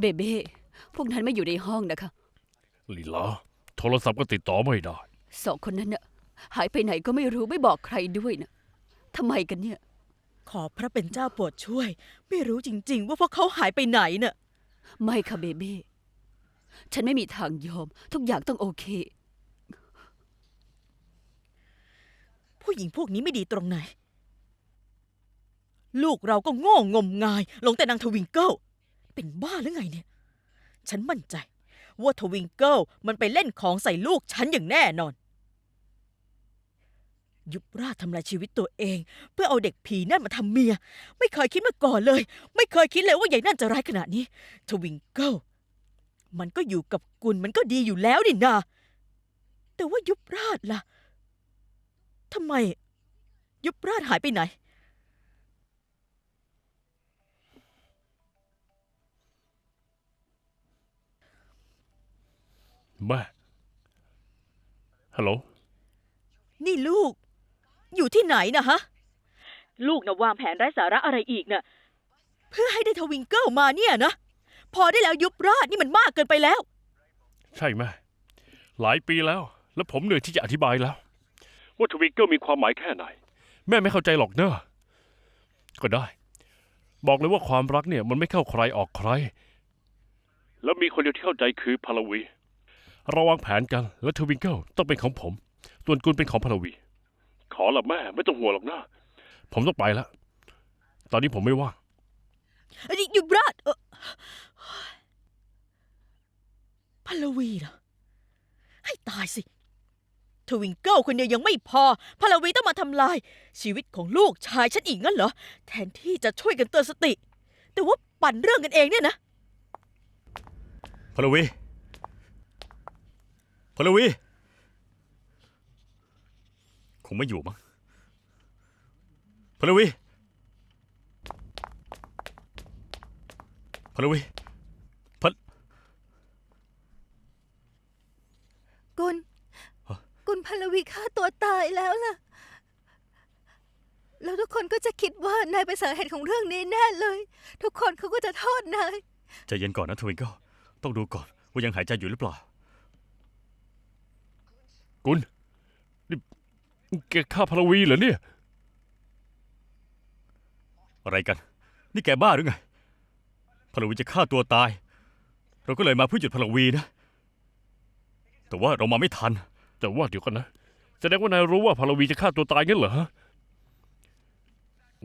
เบเบ้พวกนั้นไม่อยู่ในห้องนะคะ ลีลา โทรศัพท์ก็ติดต่อไม่ได้ สองคนนั้นน่ะหายไปไหนก็ไม่รู้ไม่บอกใครด้วยนะทำไมกันเนี่ย ขอพระเป็นเจ้าโปรดช่วย ไม่รู้จริง ๆ ว่าพวกเขาหายไปไหนน่ะ ไม่ค่ะเบเบ้ฉันไม่มีทางยอม ทุกอย่างต้องโอเค ผู้หญิงพวกนี้ไม่ดีตรงไหน ลูกเราก็โง่งมงายหลงแต่นางทวิงเกิล เป็นบ้าหรือไงเนี่ย ฉันมั่นใจ ว่าทวิงเกิลมันไปเล่นของใส่ลูกฉันอย่างแน่นอน ยุบราชทำลายชีวิตตัวเอง เพื่อเอาเด็กผีนั่นมาทำเมีย ไม่เคยคิดมาก่อนเลย ไม่เคยคิดเลยว่าใหญ่นั่นจะร้ายขนาดนี้ ทวิงเกิลมันก็อยู่กับกุลมันก็ดีอยู่แล้วนี่นาแต่ว่ายุบราชล่ะทำไม ยุบราชหายไปไหน แม่ฮัลโหลนี่ลูก อยู่ที่ไหนนะฮะ ลูกนะวางแผนไร้สาระอะไรอีกนะเพื่อให้ได้ทวิงเกิลมาเนี่ยนะ พอได้แล้วยุบราชนี่มันมากเกินไปแล้ว ใช่แม่หลายปีแล้ว แล้วผมเหนื่อยที่จะอธิบายแล้ว ว่าทวิงเกิลมีความหมายแค่ไหน แม่ไม่เข้าใจหรอกเนอะก็ได้ บอกเลยว่าความรักเนี่ยมันไม่เข้าใครออกใคร แล้วมีคนเดียวที่เข้าใจคือพลวี เราวางแผนกัน แล้วทวิงเกิลต้องเป็นของผม ส่วนกุลเป็นของพลวี ขอละแม่ ไม่ต้องห่วงหรอกนะ ผมต้องไปแล้วตอนนี้ผมไม่ว่างอันนี้ยุบราชเออพลวีเหรอ ให้ตายสิ ทวิงเกิลคนเดียวยังไม่พอพลวีต้องมาทำลาย ชีวิตของลูกชายฉันอีกงั้นเหรอ แทนที่จะช่วยกันเตือนสติ แต่ว่าปั่นเรื่องกันเองเนี่ยนะ พลวี พลวี คงไม่อยู่มั้งพลวีพลวีพลกุลฮะกุลพลวีฆ่าตัวตายแล้วล่ะ แล้วทุกคนก็จะคิดว่านายเป็นสาเหตุของเรื่องนี้แน่เลย ทุกคนเขาก็จะโทษนายใจเย็นก่อนนะทวิงเกิลต้องดูก่อนว่ายังหายใจอยู่หรือเปล่า กุลนี่แกฆ่าพลวีเหรอเนี่ย อะไรกัน นี่แกบ้าหรือไงพลวีจะฆ่าตัวตาย เราก็เลยมาเพื่อหยุดพลวีนะ แต่ว่าเรามาไม่ทัน แต่ว่าเดี๋ยวกันนะ แสดงว่านายรู้ว่าพลวีจะฆ่าตัวตายงั้นเหรอฮะ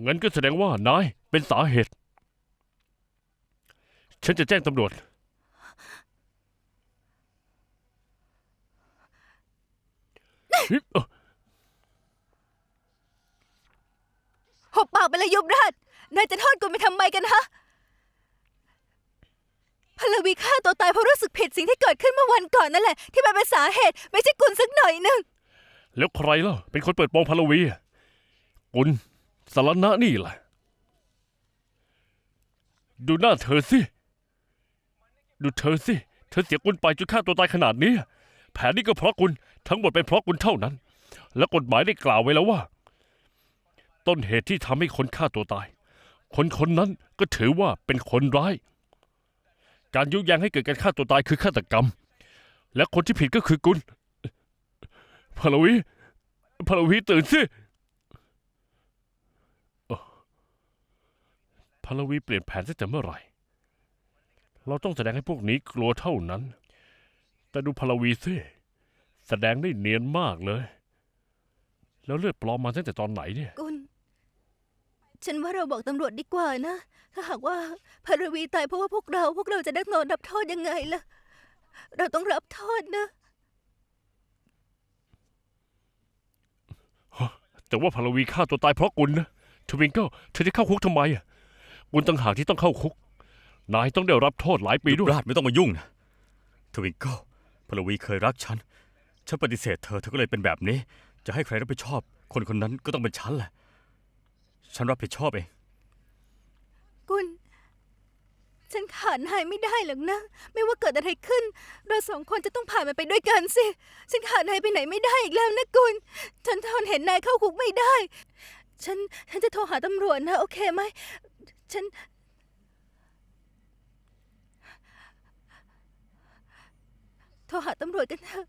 งั้นก็แสดงว่านายเป็นสาเหตุ ฉันจะแจ้งตำรวจ เฮ้ยเอ้อ หบปากไปเลยยุบราชนายจะโทษกุลไปทำไมกันฮะพลวีฆ่าตัวตายเพราะรู้สึกผิดสิ่งที่เกิดขึ้นเมื่อวันก่อนนั่นแหละ ที่มันเป็นสาเหตุไม่ใช่กุลสักหน่อยหนึงแล้วใครล่ะเป็นคนเปิดโปงพลวีอะกุลสารณะนี่แหละ ดูหน้าเธอสิ ดูเธอสิ เธอเสียกุลไปจนฆ่าตัวตายขนาดนี้ แผนนี้ก็เพราะกุล ทั้งหมดเป็นเพราะกุลเท่านั้น และกฎหมายได้กล่าวไว้แล้วว่า ต้นเหตุที่ทำให้คนฆ่าตัวตาย คนคนนั้นก็ถือว่าเป็นคนร้าย การยุยงให้เกิดการฆ่าตัวตายคือฆาตกรรม และคนที่ผิดก็คือกุลพลวีพลวีตื่นสิพลวีเปลี่ยนแผนตั้งแต่เมื่อไหร่ เราต้องแสดงให้พวกนี้กลัวเท่านั้น แต่ดูพลวีสิ แสดงได้เนียนมากเลย แล้วเลือดปลอมมาตั้งแต่ตอนไหนเนี่ย กุลฉันว่าเราบอกตำรวจดีกว่านะ ถ้าหากว่าพลวีตายเพราะว่าพวกเรา พวกเราจะได้โดนรับโทษยังไงล่ะ เราต้องรับโทษนะ แต่ว่าพลวีฆ่าตัวตายเพราะกุลนะทวิงเกิลเธอจะเข้าคุกทำไมอะกุลต่างหากที่ต้องเข้าคุก นายต้องได้รับโทษหลายปีด้วย ราชไม่ต้องมายุ่งนะ ทวิงเกิลพลวีเคยรักฉัน ฉันปฏิเสธเธอเธอก็เลยเป็นแบบนี้ จะให้ใครรับผิดชอบ คนคนนั้นก็ต้องเป็นฉันแหละ ฉันรับผิดชอบเอง กุลฉันขาดนายไม่ได้หรอกนะ ไม่ว่าเกิดอะไรขึ้น เราสองคนจะต้องผ่านมันไปด้วยกันสิ ฉันขาดนายไปไหนไม่ได้อีกแล้วนะกุลฉันทนเห็นนายเข้าคุกไม่ได้ ฉันฉันจะโทรหาตำรวจนะ โอเคไหม ฉัน โทรหาตำรวจกันเถอะ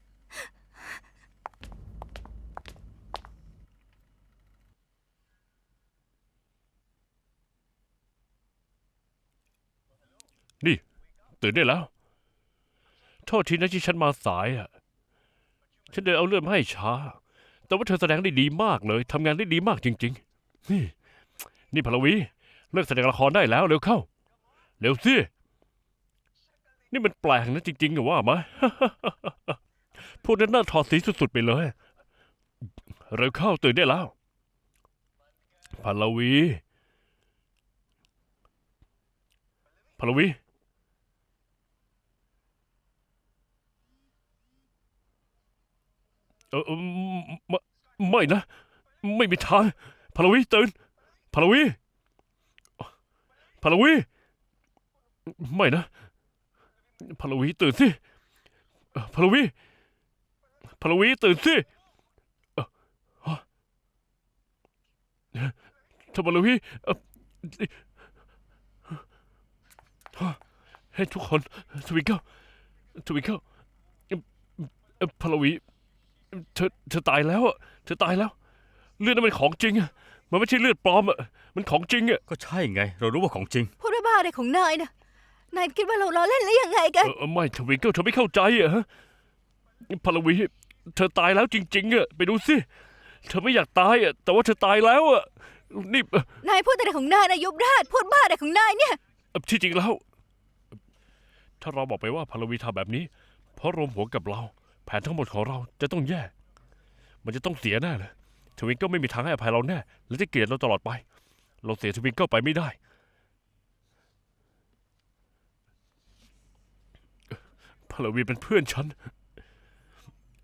ตื่นได้แล้ว โทษทีนะที่ฉันมาสายอะ ฉันเดินเอาเลื่อดมาให้ช้า แต่ว่าเธอแสดงได้ดีมากเลยทำงานได้ดีมากจริง ๆ นี่ นี่พลวีเลิกแสดงละครได้แล้วเร็วเข้า เร็วสินี่มันแปลกนะจริงๆเหรอว่ามาพวกนั้นน่าถอดสีสุดๆไปเลย เร็วเข้าตื่นได้แล้วพลวีพลวี เออไม่ไม่นะ ไม่มีทางพลวีตื่นพลวีพลวีไม่นะพลวีตื่นสิเอ่อพลวีพลวีตื่นสิท่านพลวีเอ่อฮะให้ทุกคนทวิงเกิลทวิงเกิลเอ่อพลวี เธอเธอตายแล้วอะเธอตายแล้ว เลือดนั้นมันของจริงอะมันไม่ใช่เลือดปลอมอะมันของจริงอะก็ใช่ไง เรารู้ว่าของจริง พูดบ้าๆอะไรของนายนะนายคิดว่าเราล้อเล่นหรือยังไงกันเออเออไม่ทวิงเกิลเธอไม่เข้าใจอะฮะพลวี เธอตายแล้วจริง ๆอะไปดูสิเธอไม่อยากตายอะแต่ว่าเธอตายแล้วอะนี่เอ่อนายพูดแต่ของนายนะยุบราชพูดบ้าอะไรของนายเนี่ย เอ่อที่จริงแล้ว ถ้าเราบอกไปว่าพลวีทำแบบนี้ เพราะรวมหัวกับเรา แผนทั้งหมดของเราจะต้องแย่ มันจะต้องเสียแน่เลย ทวิงเกิลไม่มีทางให้อภัยเราแน่ และจะเกลียดเราตลอดไป เราเสียทวิงเกิลไปไม่ได้ พลวีเป็นเพื่อนฉัน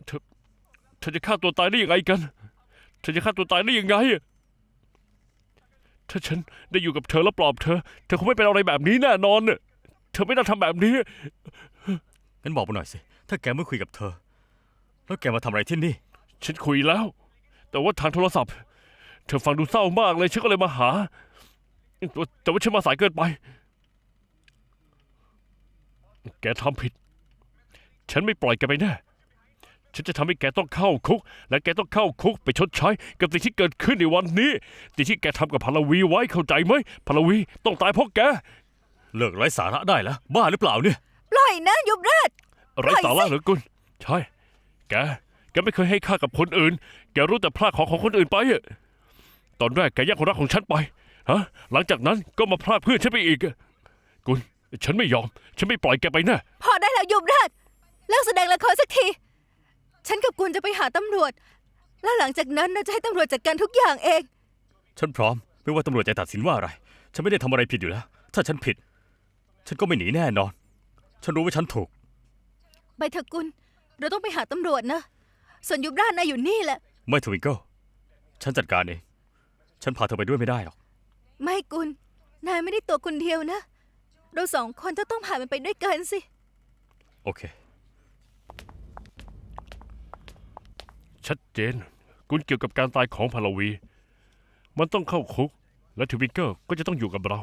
เธอ เธอจะฆ่าตัวตายได้ยังไงกัน เธอจะฆ่าตัวตายได้ยังไงอะถ้าฉันได้อยู่กับเธอแล้วปลอบเธอ เธอคงไม่เป็นอะไรแบบนี้แน่นอนน่ะเธอไม่น่าทำแบบนี้ งั้นบอกมาหน่อยสิ ถ้าแกไม่คุยกับเธอ แล้วแกมาทำอะไรที่นี่ ฉันคุยแล้ว แต่ว่าทางโทรศัพท์ เธอฟังดูเศร้ามากเลยฉันก็เลยมาหาแต่ว่าแต่ว่าฉันมาสายเกินไป แกทำผิด ฉันไม่ปล่อยแกไปแน่ฉันจะทำให้แกต้องเข้าคุก และแกต้องเข้าคุกไปชดใช้ กับสิ่งที่เกิดขึ้นในวันนี้สิ่งที่แกทำกับพลวีไว้เข้าใจไหมพลวีต้องตายเพราะแกเลิกไร้สาระได้แล้วบ้าหรือเปล่าเนี่ยปล่อยนะยุบราชไรสาระเหรือกุลใช่ แก แกไม่เคยให้ค่ากับคนอื่น แกรู้แต่พลาดของของคนอื่นไปอะตอนแรกแกแยกคนรักของฉันไป ฮะ หลังจากนั้นก็มาพลาดเพื่อนฉันไปอีกอะกุลฉันไม่ยอม ฉันไม่ปล่อยแกไปแน่พอได้แล้วยุบราชเลิกแสดงละครสักที ฉันกับกุลจะไปหาตำรวจ แล้วหลังจากนั้นเราจะให้ตำรวจจัดการทุกอย่างเอง ฉันพร้อม ไม่ว่าตำรวจจะตัดสินว่าอะไร ฉันไม่ได้ทำอะไรผิดอยู่แล้ว ถ้าฉันผิด ฉันก็ไม่หนีแน่นอน ฉันรู้ว่าฉันถูกไปเถอะกุล เราต้องไปหาตำรวจนะ ส่วนยุบราชนายอยู่นี่แหละ ไม่ทวิงเกิลฉันจัดการเอง ฉันพาเธอไปด้วยไม่ได้หรอก ไม่กุลนายไม่ได้ตัวคนเดียวนะ เราสองคนจะต้องผ่านมันไปด้วยกันสิ โอเค ชัดเจนกุลเกี่ยวกับการตายของพลวี มันต้องเข้าคุก และทวิงเกอร์ก็จะต้องอยู่กับเรา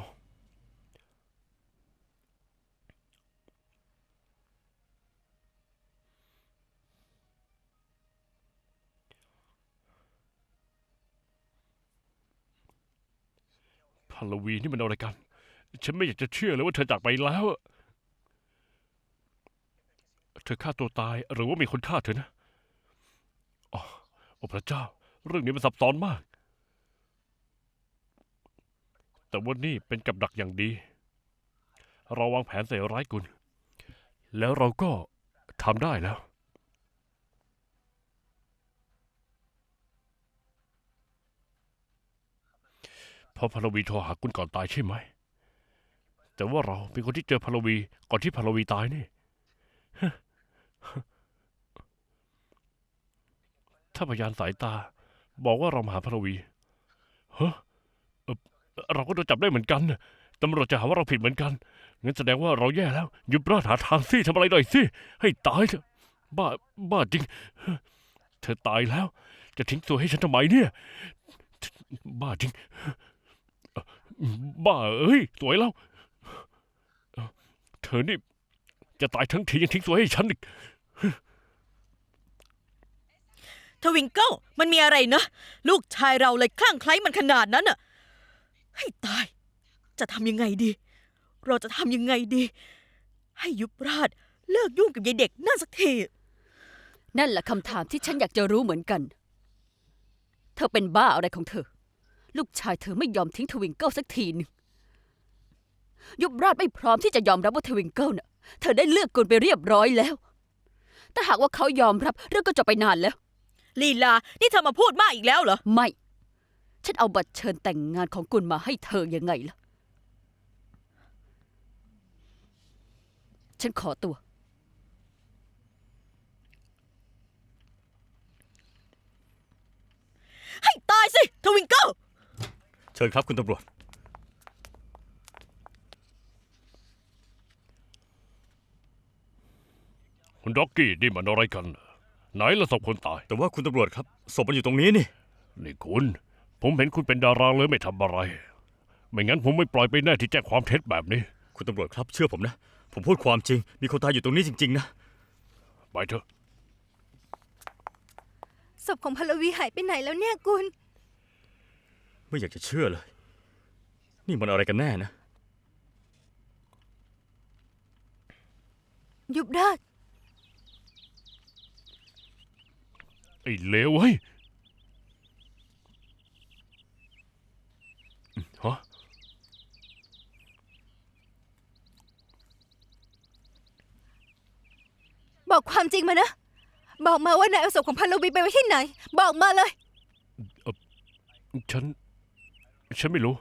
พลวีนี่มันอะไรกัน ฉันไม่อยากจะเชื่อเลยว่าเธอจากไปแล้ว เธอฆ่าตัวตายหรือว่ามีคนฆ่าเธอนะโอ้พระเจ้า เรื่องนี้มันซับซ้อนมาก แต่ว่านี่เป็นกับดักอย่างดี เราวางแผนใส่ร้ายกุลแล้วเราก็ทำได้แล้ว เพราะพลวีโทรหากุลก่อนตายใช่ไหม แต่ว่าเราเป็นคนที่เจอพลวีก่อนที่พลวีตายนี่ ถ้าพยานสายตา บอกว่าเรามาหาพลวีเฮ้เราก็โดนจับได้เหมือนกันตำรวจจะหาว่าเราผิดเหมือนกัน งั้นแสดงว่าเราแย่แล้ว หยุดราดหาทางสิทำอะไรหน่อยสิ ให้ตายเถอะ บ้า บ้าจริง เธอตายแล้ว จะทิ้งตัวให้ฉันทำไมเนี่ย บ้าจริง บ้าเอ้ย สวยแล้ว เธอนี่ จะตายทั้งทียังทิ้งตัวให้ฉันอีกทวิงเกิลมันมีอะไรนะ ลูกชายเราเลยคลั่งไคล้มันขนาดนั้นน่ะให้ตาย จะทำยังไงดี เราจะทำยังไงดี ให้ยุบราชเลิกยุ่งกับยายเด็กนั่นสักที นั่นแหละคำถามที่ฉันอยากจะรู้เหมือนกัน เธอเป็นบ้าอะไรของเธอ ลูกชายเธอไม่ยอมทิ้งทวิงเกิลสักทีหนึงยุบราชไม่พร้อมที่จะยอมรับว่าทวิงเกิลน่ะ เธอได้เลือกกุลไปเรียบร้อยแล้วแต่หากว่าเขายอมรับเรื่องก็จบไปนานแล้ว ลีลา นี่เธอมาพูดมากอีกแล้วเหรอ ไม่ ฉันเอาบัตรเชิญแต่งงานของกุลมาให้เธอยังไงล่ะ ฉันขอตัว ให้ตายสิ ทวิงเกิล เชิญครับคุณตำรวจ คุณด็อกกี้นี่มันอะไรกันไหนละศพคนตาย แต่ว่าคุณตำรวจครับศพมันอยู่ตรงนี้นี่ นี่คุณ ผมเห็นคุณเป็นดาราเลยไม่ทำอะไร ไม่งั้นผมไม่ปล่อยไปแน่ที่แจ้งความเท็จแบบนี้ คุณตำรวจครับเชื่อผมนะ ผมพูดความจริง มีคนตายอยู่ตรงนี้จริง ๆ นะ ไปเถอะ ศพของพลวีหายไปไหนแล้วเนี่ยกุล ไม่อยากจะเชื่อเลย นี่มันอะไรกันแน่นะยุบราชไอ้เลวเว้ยฮะบอกความจริงมานะ บอกมาว่านายเอาศพของพลวีไปไว้ที่ไหน บอกมาเลย ฉัน ฉันไม่รู้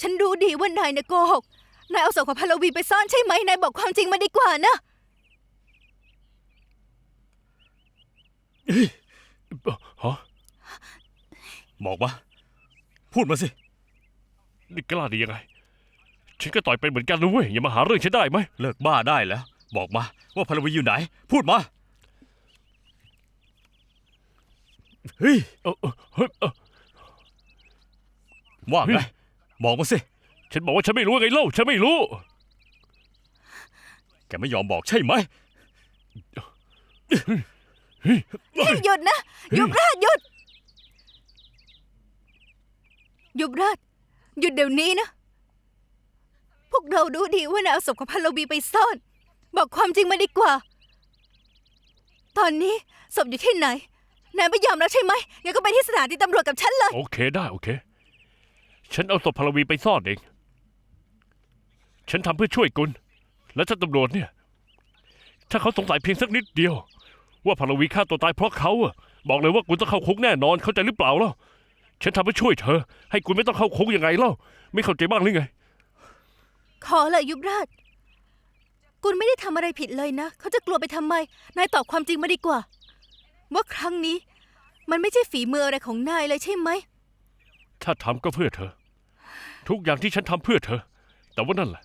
ฉันรู้ดีว่านายเนี่ยโกหก นายเอาศพของพลวีไปซ่อนใช่ไหม นายบอกความจริงมาดีกว่านะฮะบอกมา พูดมาสิ นี่กล้าดียังไง ฉันก็ต่อยเป็นเหมือนกันนะเว้ยอย่ามาหาเรื่องฉันได้ไหม เลิกบ้าได้แล้ว บอกมาว่าพลวีอยู่ไหน พูดมา เฮ้ย เออเออเฮ้ยเออ ว่าไงบอกมาสิ ฉันบอกว่าฉันไม่รู้ไงเล่า ฉันไม่รู้ แกไม่ยอมบอกใช่ไหมหยุดนะยุบราชหยุดยุบราชหยุดเดี๋ยวนี้นะ พวกเรารู้ดีว่านายเอาศพของพลวีไปซ่อน บอกความจริงมาดีกว่า ตอนนี้ศพอยู่ที่ไหนนายไม่ยอมแล้วใช่ไหมงั้นก็ไปที่สถานีตำรวจกับฉันเลย โอเคได้โอเค ฉันเอาศพพลวีไปซ่อนเอง ฉันทำเพื่อช่วยกุลและท่านตำรวจเนี่ย ถ้าเขาสงสัยเพียงสักนิดเดียว ว่าพลวีฆ่าตัวตายเพราะเขาอะบอกเลยว่ากุลต้องเข้าคุกแน่นอน เข้าใจหรือเปล่าเล่าฉันทำเพื่อช่วยเธอ ให้กุลไม่ต้องเข้าคุกยังไงเล่า ไม่เข้าใจบ้างหรือไง ขอเลยยุบราชกุลไม่ได้ทำอะไรผิดเลยนะ เขาจะกลัวไปทำไม นายตอบความจริงมาดีกว่า ว่าครั้งนี้ มันไม่ใช่ฝีมืออะไรของนายเลยใช่ไหม ถ้าทำก็เพื่อเธอ ทุกอย่างที่ฉันทำเพื่อเธอ แต่ว่านั่นแหละ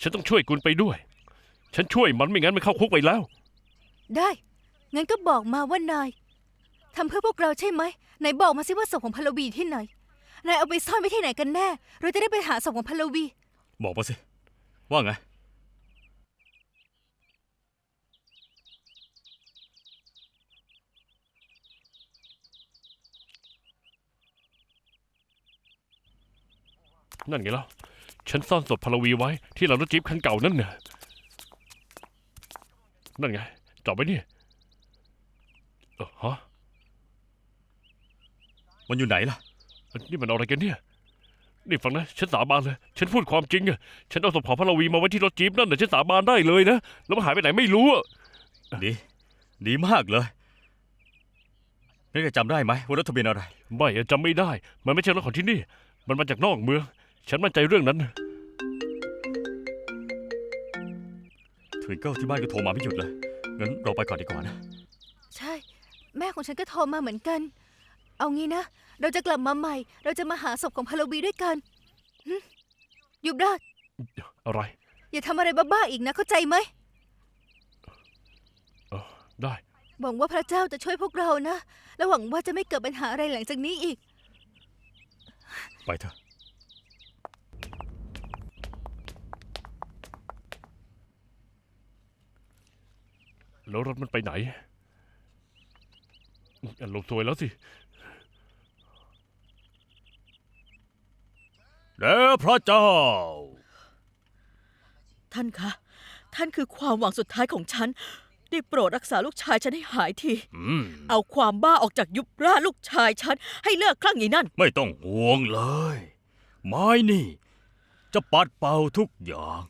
ฉันต้องช่วยกุลไปด้วย ฉันช่วยมันไม่งั้นมันเข้าคุกไปแล้ว ได้ งั้นก็บอกมาว่านายทำเพื่อพวกเราใช่ไหมไหนบอกมาสิว่าศพของพลวีอยู่ที่ไหน นายเอาไปซ่อนไว้ที่ไหนกันแน่ เราจะได้ไปหาศพของพลวี บอกมาสิ ว่าไง นั่นไงล่ะ ฉันซ่อนศพพลวีไว้ที่หลังรถจี๊ปคันเก่านั่นน่ะนั่นไงจอดไว้นี่เออฮะมันอยู่ไหนล่ะ นี่มันอะไรกันเนี่ย นี่ฟังนะ ฉันสาบานเลย ฉันพูดความจริงอะฉันเอาศพของพลวีมาไว้ที่รถจี๊ปนั่นน่ะฉันสาบานได้เลยนะ แล้วมันหายไปไหนไม่รู้อะดี ดีมากเลยนี่แกจำได้ไหมว่ารถทะเบียนอะไร ไม่อะจำไม่ได้ มันไม่ใช่รถของที่นี่ มันมาจากนอกเมือง ฉันมั่นใจเรื่องนั้นทวิงเกิลที่บ้านก็โทรมาไม่หยุดเลย งั้นเราไปก่อนดีกว่านะ ใช่ แม่ของฉันก็โทรมาเหมือนกัน เอางี้นะ เราจะกลับมาใหม่ เราจะมาหาศพของพลวีด้วยกันหึยุบราชอะไร อย่าทำอะไรบ้าๆอีกนะเข้าใจไหมได้ หวังว่าพระเจ้าจะช่วยพวกเรานะ และหวังว่าจะไม่เกิดปัญหาอะไรหลังจากนี้อีก ไปเถอะ แแล้วรถมันไปไหนอารมณ์สวยแล้วสิแด่พระเจ้า ท่านคะ ท่านคือความหวังสุดท้ายของฉัน ได้โปรดรักษาลูกชายฉันให้หายทีอืมเอาความบ้าออกจากยุบราชลูกชายฉัน ให้เลิกคลั่งอย่างนั้น ไม่ต้องห่วงเลย ไม้นี่ จะปัดเป่าทุกอย่าง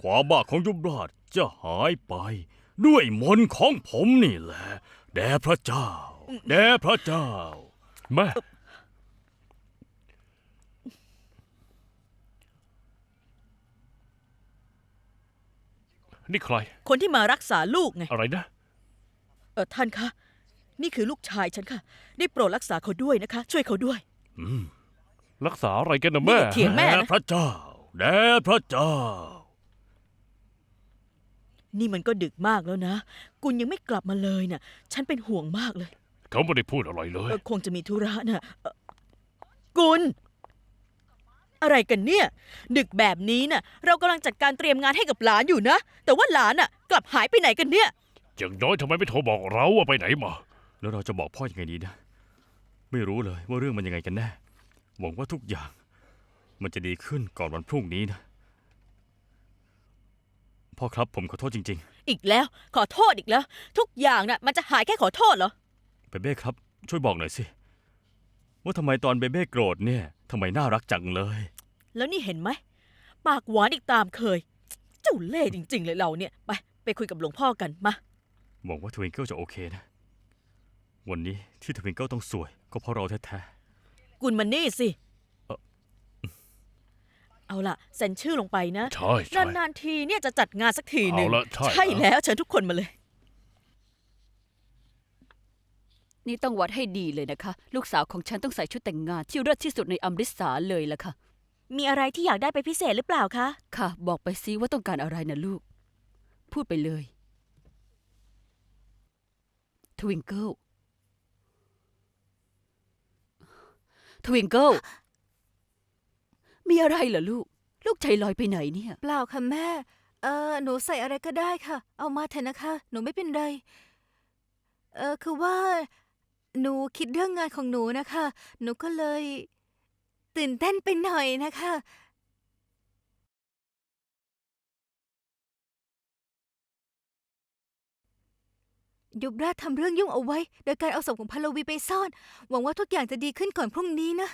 ความบ้าของยุบราชจะหายไป ด้วยมนต์ของผมนี่แหละ แด่พระเจ้า แด่พระเจ้า แม่นี่ใคร คนที่มารักษาลูกไง อะไรนะ เออท่านคะ นี่คือลูกชายฉันค่ะ ได้โปรดรักษาเขาด้วยนะคะ ช่วยเขาด้วยอืมรักษาอะไรกันนะแม่นี่เถียงแม่แด่นะพระเจ้า แด่พระเจ้า นี่มันก็ดึกมากแล้วนะ กุลยังไม่กลับมาเลยน่ะ ฉันเป็นห่วงมากเลยเขาไม่ได้พูดอะไรเลเอย อคงจะมีธุระน่ะเอ่อกุล อะไรกันเนี่ย ดึกแบบนี้น่ะ เรากำลังจัดการเตรียมงานให้กับหลานอยู่นะ แต่ว่าหลานน่ะ กลับหายไปไหนกันเนี่ย อย่างน้อยทำไมไม่โทรบอกเราว่าไปไหนมา แล้วเราจะบอกพ่อยังไงดีนะ ไม่รู้เลยว่าเรื่องมันยังไงกันแน่ หวังว่าทุกอย่าง มันจะดีขึ้นก่อนวันพรุ่งนี้นะ พ่อครับผมขอโทษจริง อีกแล้ว ขอโทษอีกแล้ว ทุกอย่างน่ะมันจะหายแค่ขอโทษเหรอ ๆ เบเบ้ครับ ช่วยบอกหน่อยสิ ว่าทำไมตอนเบเบ้โกรธเนี่ยทำไมน่ารักจังเลย แล้วนี่เห็นไหม ปากหวานอีกตามเคย เจ้าเล่ห์จริง ๆ เลยเราเนี่ย ไป ไปคุยกับหลวงพ่อกันมา หวังว่าทวิงเกิลจะโอเคนะ วันนี้ที่ทวิงเกิลต้องสวย ก็เพราะเราแท้กุลมันนี่สิเอ่อ เอาล่ะเซ็นชื่อลงไปนะใช่ใช่ นานๆทีเนี่ยจะจัดงานสักทีหนึ่งเอาละใช่แล้วแล้วเชิญทุกคนมาเลย นี่ต้องวัดให้ดีเลยนะคะ ลูกสาวของฉันต้องใส่ชุดแต่งงานที่เลิศที่สุดในอมริสาเลยล่ะค่ะ มีอะไรที่อยากได้ไปพิเศษหรือเปล่าคะ ค่ะ บอกไปซิว่าต้องการอะไรนะลูก พูดไปเลย ทวิงเกิลทวิงเกิล มีอะไรเหรอลูก ลูกใจลอยไปไหนเนี่ย เปล่าค่ะแม่ เออหนูใส่อะไรก็ได้ค่ะ เอามาเถอะนะคะ หนูไม่เป็นไร เออคือว่า หนูคิดเรื่องงานของหนูนะคะ หนูก็เลย ตื่นเต้นไปหน่อยนะคะ ยุบราชทำเรื่องยุ่งเอาไว้ โดยการเอาศพของพลวีไปซ่อน หวังว่าทุกอย่างจะดีขึ้นก่อนพรุ่งนี้นะ